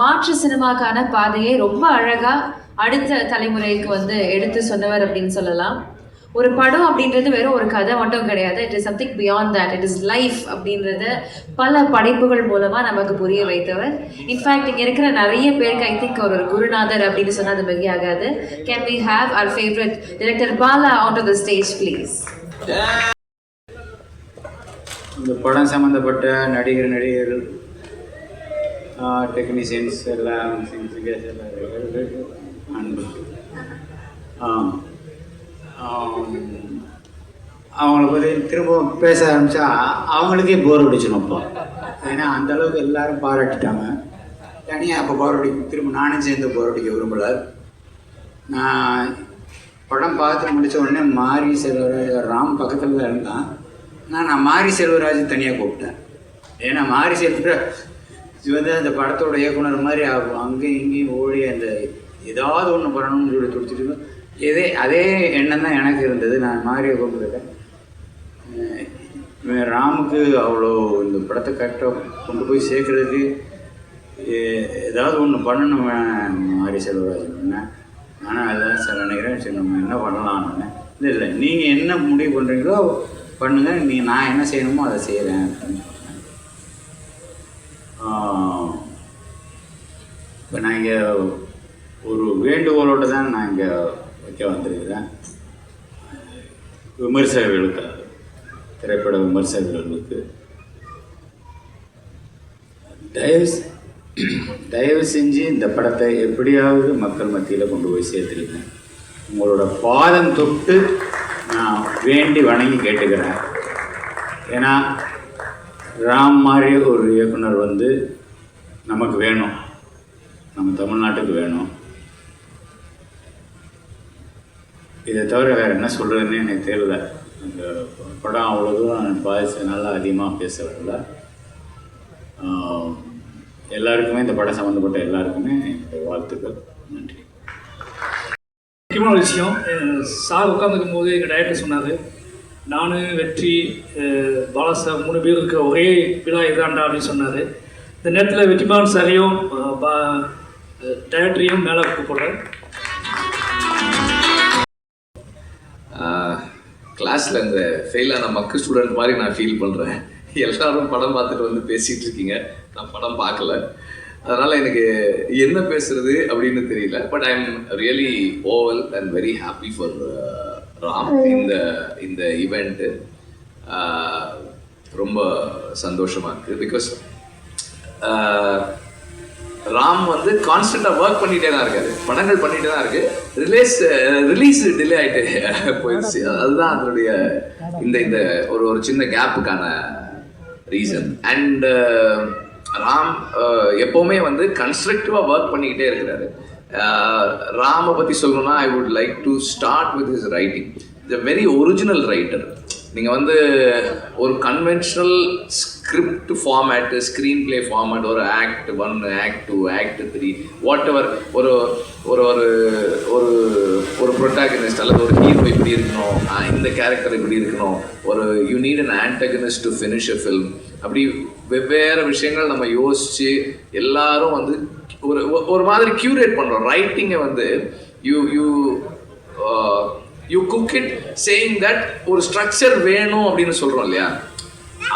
மாற்று சினிமாக்கான பாதையை ரொம்ப அழகா அடுத்த தலைமுறைக்கு வந்து எடுத்து சொன்னவர் அப்படின்னு சொல்லலாம். ஒரு படம் அப்படின்றது வெறும் ஒரு கதை மட்டும் கிடையாது. It is something beyond that it is life அப்படின்றத பல படைப்புகள் மூலமா நமக்கு புரிய வைத்தவர். இன்ஃபேக்ட் இங்கே இருக்கிற நிறைய பேருக்கு ஐ திங்க் ஒரு குருநாதர் அப்படின்னு சொன்னால் அது ஆகாது. Can we have our favourite director Bala out of the stage please இந்த படம் சம்மந்தப்பட்ட நடிகர் நடிகர்கள் டெக்னீஷியன்ஸ் எல்லாம் சிங்கர்ஸ் எல்லாம் அன்பு. அவங்கள பற்றி திரும்பவும் பேச ஆரம்பித்தா அவங்களுக்கே போர் அடிச்சிடும் இப்போ ஏன்னா அந்த அளவுக்கு எல்லாரும் பாராட்டிட்டாங்க தனியாக அப்போ போர் அடி திரும்ப நானும் சேர்ந்து போர் அடிக்க விரும்பலை. நான் படம் பார்த்து முடிச்ச உடனே மாரி செல்வராஜ் ராம் பக்கத்தில் தான் இருந்தான். நான் நான் மாரி செல்வராஜ் தனியாக கூப்பிட்டேன். ஏன்னா மாரி செல்வராஜ் இது வந்து அந்த படத்தோட இயக்குனர் மாதிரி ஆகும். அங்கேயும் இங்கேயும் ஓடி அந்த ஏதாவது ஒன்று பண்ணணும்னு சொல்லி துடிச்சிட்டு இதே அதே எண்ணம் தான் எனக்கு இருந்தது. நான் மாறிய கூப்பிட்டுருக்கேன் ராமுக்கு அவ்வளோ இந்த படத்தை கரெக்டாக கொண்டு போய் சேர்க்குறதுக்கு ஏதாவது ஒன்று பண்ணணும் மாரி செல்வராஜன் ஆனால் அதுதான் சார் நினைக்கிறேன் சரி நம்ம என்ன பண்ணலாம்னு இல்லை இல்லை நீங்கள் என்ன முடிவு பண்ணுறீங்களோ பண்ணுங்கள் நீங்கள் நான் என்ன செய்யணுமோ அதை செய்கிறேன் அப்படின்னு இப்போ நான் இங்கே ஒரு வேண்டுகோளோடு தான் நான் இங்கே வைக்க வந்திருக்கிறேன். விமர்சகர்களுக்கு திரைப்பட விமர்சகர்களுக்கு. தயவு தயவு செஞ்சு இந்த படத்தை எப்படியாவது மக்கள் மத்தியில் கொண்டு போய் சேர்த்துருக்கேன் உங்களோட பாதம் தொட்டு நான் வேண்டி வணங்கி கேட்டுக்கிறேன். ஏன்னா ராம் மாதிரி ஒரு இயக்குனர் வந்து நமக்கு வேணும். நம்ம தமிழ்நாட்டுக்கு வேணும். இதை தவிர வேறு என்ன சொல்கிறதுன்னு எனக்கு தெரியல. அந்த படம் அவ்வளோ தூரம் பாதிச்சதுனால அதிகமாக பேச வரல எல்லாருக்குமே இந்த படம் சம்மந்தப்பட்ட எல்லாருக்குமே என்னுடைய வாழ்த்துக்கள். நன்றி. முக்கியமான விஷயம் சார் உட்காந்துக்கும் போது எங்கள் டைரக்டர் சொன்னார் நான் வெற்றி அஹ் மூணு பேர் இருக்கிற ஒரே விழா இதாண்டா அப்படின்னு சொன்னார். இந்த நேரத்தில் வெற்றிமாறன் சாரையும் அஹ் டைரக்டரையும் மேலே கூப்பிட்றேன். கிளாஸில் இந்த ஃபெயிலான மக்கு ஸ்டூடெண்ட் மாதிரி நான் ஃபீல் பண்ணுறேன் எல்லாரும் படம் பார்த்துட்டு வந்து பேசிகிட்டு இருக்கீங்க. நான் படம் பார்க்கல. அதனால் எனக்கு என்ன பேசுறது அப்படின்னு தெரியல. But I am really oval and very happy for Ram இந்த இந்த இவெண்ட்டு ரொம்ப சந்தோஷமாக இருக்குது பிகாஸ் ராம் வந்து கான்ஸ்டண்ட்டாக ஒர்க் பண்ணிட்டே தான் இருக்காரு. படங்கள் பண்ணிட்டே தான் இருக்கு. ரிலீஸ் ரிலீஸ் டிலே ஆயிட்டு போயிடுச்சு. அதுதான் அதனுடைய இந்த இந்த ஒரு ஒரு சின்ன கேப்புக்கான ரீசன் அண்ட் ராம் எப்பவுமே வந்து கன்ஸ்ட்ரக்டிவாக ஒர்க் பண்ணிக்கிட்டே இருக்கிறாரு. ராமை பற்றி சொல்லணும்னா I would like to start with his writing the very original writer நீங்கள் வந்து ஒரு conventional script format screenplay format ஒரு act one act two act three whatever ஒரு ஒரு ஒரு ஒரு ஒரு ப்ரொட்டாகனிஸ்ட் அல்லது ஒரு ஹீரோ இப்படி இருக்கணும் இந்த கேரக்டர் இப்படி இருக்கணும் ஒரு you need an antagonist to finish a film அப்படி வெவ்வேறு விஷயங்கள் நம்ம யோசித்து எல்லாரும் வந்து ஒரு ஒரு மாதிரி கியூரேட் பண்ணுறோம் ரைட்டிங்கை வந்து you you you cook it saying that ஒரு ஸ்ட்ரக்சர் வேணும் அப்படின்னு சொல்கிறோம் இல்லையா?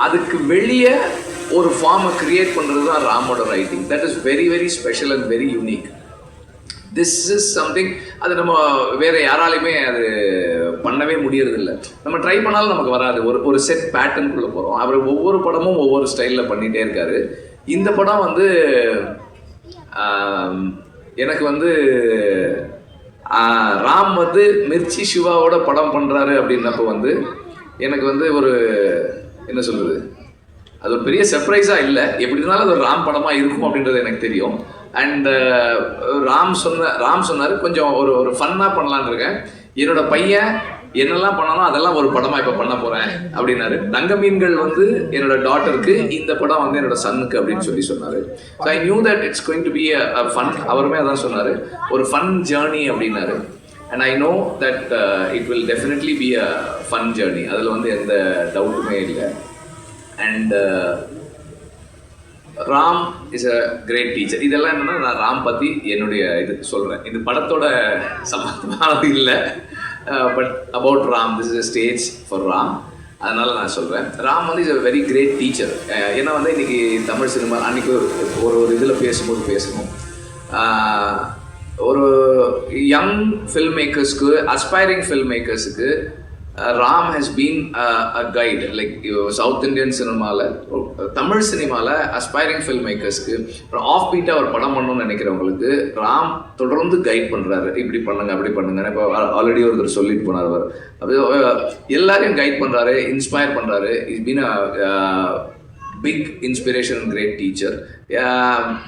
அதுக்கு வெளியே ஒரு ஃபார்மை கிரியேட் பண்ணுறது தான் ராமோட writing that is very very special and very unique this is something அது நம்ம வேறு யாராலையுமே அது பண்ணவே முடியறதில்ல. நம்ம ட்ரை பண்ணாலும் நமக்கு வராது. ஒரு ஒரு செட் பேட்டர்னுக்குள்ளே போகிறோம் அவர் ஒவ்வொரு படமும் ஒவ்வொரு ஸ்டைலில் பண்ணிகிட்டே இருக்காரு. இந்த படம் வந்து எனக்கு வந்து ராம் வந்து மிர்ச்சி சிவாவோட படம் பண்ணுறாரு அப்படின்னப்போ வந்து எனக்கு வந்து ஒரு என்ன சொல்கிறது அது ஒரு பெரிய சர்ப்ரைஸாக இல்லை. எப்படி இருந்தாலும் அது ஒரு ராம் படமாக இருக்கும் அப்படின்றது எனக்கு தெரியும். அண்ட் ராம் சொன்ன ராம் சொன்னார் கொஞ்சம் ஒரு ஒரு ஃபன்னாக பண்ணலான்னு இருக்கேன். என்னோட பையன் என்னெல்லாம் பண்ணாலும் அதெல்லாம் ஒரு படமாக இப்போ பண்ண போகிறேன் அப்படின்னாரு. தங்க மீன்கள் வந்து என்னோட டாட்டருக்கு இந்த படம் வந்து என்னோட சன்னுக்கு அப்படின்னு சொல்லி சொன்னார். So I knew that it's going to be a fun அவருமே அதான் சொன்னார். ஒரு ஃபன் ஜேர்னி அப்படின்னாரு. And I know that it will definitely be a fun journey அதில் வந்து எந்த டவுட்டுமே இல்லை. And Ram is a great teacher இதெல்லாம் என்னன்னா நான் ராம் பற்றி என்னுடைய இது சொல்கிறேன் இந்த படத்தோட சம்பந்தமானது இல்லை. But about Ram this is stage for Ram அதனால நான் சொல்கிறேன் ராம் வந்து is a very great teacher ஏன்னா வந்து இன்னைக்கு தமிழ் சினிமா அன்னைக்கு ஒரு ஒரு இதில் பேசும்போது பேசணும். Uh, ஒரு யங் ஃபில்ம் மேக்கர்ஸ்க்கு aspiring film மேக்கர்ஸுக்கு Ram has been a guide like south Indian சினிமாவில் தமிழ் சினிமாவில் அஸ்பைரிங் ஃபில்ம் மேக்கர்ஸ்க்கு ஆஃப் பீட்டாக ஒரு படம் பண்ணணும்னு நினைக்கிறவங்களுக்கு ராம் தொடர்ந்து கைட் பண்ணுறாரு இப்படி பண்ணுங்க அப்படி பண்ணுங்க இப்போ ஆல்ரெடி ஒருத்தர் சொல்லிட்டு போனார் அவர். அப்படி எல்லாரையும் கைட் பண்ணுறாரு இன்ஸ்பயர் பண்ணுறாரு is been a big inspiration great teacher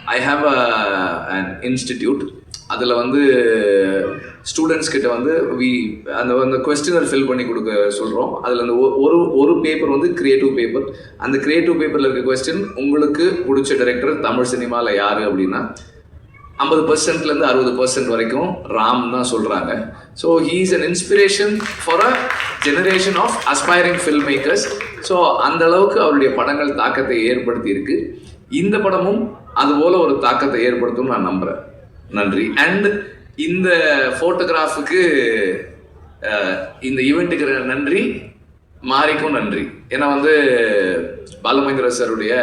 I have an institute அதில் வந்து ஸ்டூடெண்ட்ஸ் கிட்ட வந்து வி அந்த அந்த கொஸ்டினர் ஃபில் பண்ணி கொடுக்க சொல்கிறோம் அதில் அந்த ஒ- ஒரு ஒரு பேப்பர் வந்து க்ரியேட்டிவ் பேப்பர் அந்த க்ரியேட்டிவ் பேப்பரில் இருக்க கொஸ்டின் உங்களுக்கு பிடிச்ச டைரக்டர் தமிழ் சினிமாவில் யார் அப்படின்னா ஐம்பது பர்சன்ட்லேருந்து அறுபது பர்சன்ட் வரைக்கும் ராம் தான் சொல்கிறாங்க so he is an inspiration for a generation of aspiring film makers so அந்த அளவுக்கு அவருடைய படங்கள் தாக்கத்தை ஏற்படுத்தி இருக்கு. இந்த படமும் அதுபோல் ஒரு தாக்கத்தை ஏற்படுத்தும் நான் நம்புகிறேன் நன்றி. அண்ட் இந்த ஃபோட்டோகிராஃபுக்கு இந்த ஈவெண்ட்டுக்கு நன்றி. மாரிக்கும் நன்றி. ஏன்னா வந்து பாலமகேந்திர சாருடைய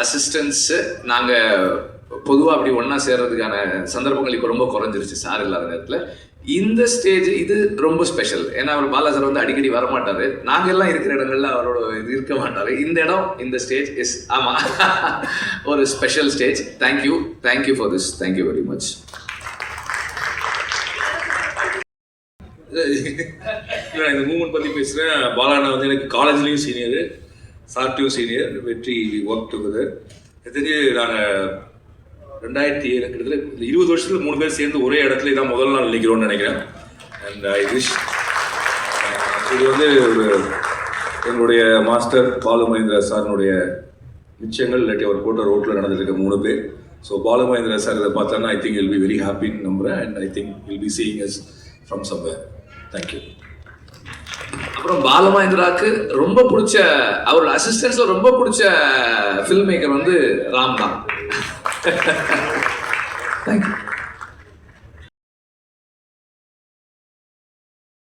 அசிஸ்டன்ஸு நாங்கள் பொதுவாக அப்படி ஒன்றா சேர்றதுக்கான சந்தர்ப்பங்கள் இப்போ ரொம்ப குறைஞ்சிருச்சு. சார் இல்லாத நேரத்தில். இந்த ஸ்டேஜ் இது ரொம்ப ஸ்பெஷல் ஏன்னா அவர் பாலா வந்து அடிக்கடி வரமாட்டார். நாங்கள் எல்லாம் இருக்கிற இடங்கள்ல அவரோட இது இருக்க மாட்டார். இந்த இடம் இந்த ஸ்டேஜ் எஸ் ஆமாம் ஒரு special stage thank you thank you for this thank you very much இல்லை இந்த மூமெண்ட் பற்றி பேசுகிறேன் பாலாண்ணா வந்து எனக்கு காலேஜ்லேயும் சீனியர் சார்ட்டையும் சீனியர் வெற்றி ஒர்க் டுகெதர் தெரிஞ்சு நாங்கள் ரெண்டாயிரத்தி ஏழு கிட்டத்தட்ட இந்த இருபது வருஷத்தில் மூணு பேர் சேர்ந்து ஒரே இடத்துல இதான் முதல் நாள் நினைக்கிறோம்னு நினைக்கிறேன். அண்ட் ஐ விஷ் இது வந்து என்னுடைய மாஸ்டர் பாலு மகேந்திரா சாரினுடைய நிச்சயங்கள் இல்லாட்டி அவர் போட்ட ரோட்டில் நடந்துருக்க மூணு பேர். ஸோ பாலு மகேந்திரா சார் இதை பார்த்தோன்னா I think will be very ஹாப்பின்னு நம்புகிறேன் and I think will be seeing us from somewhere thank you அப்புறம் பாலமகேந்திராக்கு ரொம்ப பிடிச்ச அவரோட அசிஸ்டன்ஸில் ரொம்ப பிடிச்ச ஃபில்ம் மேக்கர் வந்து ராம் தான். தேங்க்யூ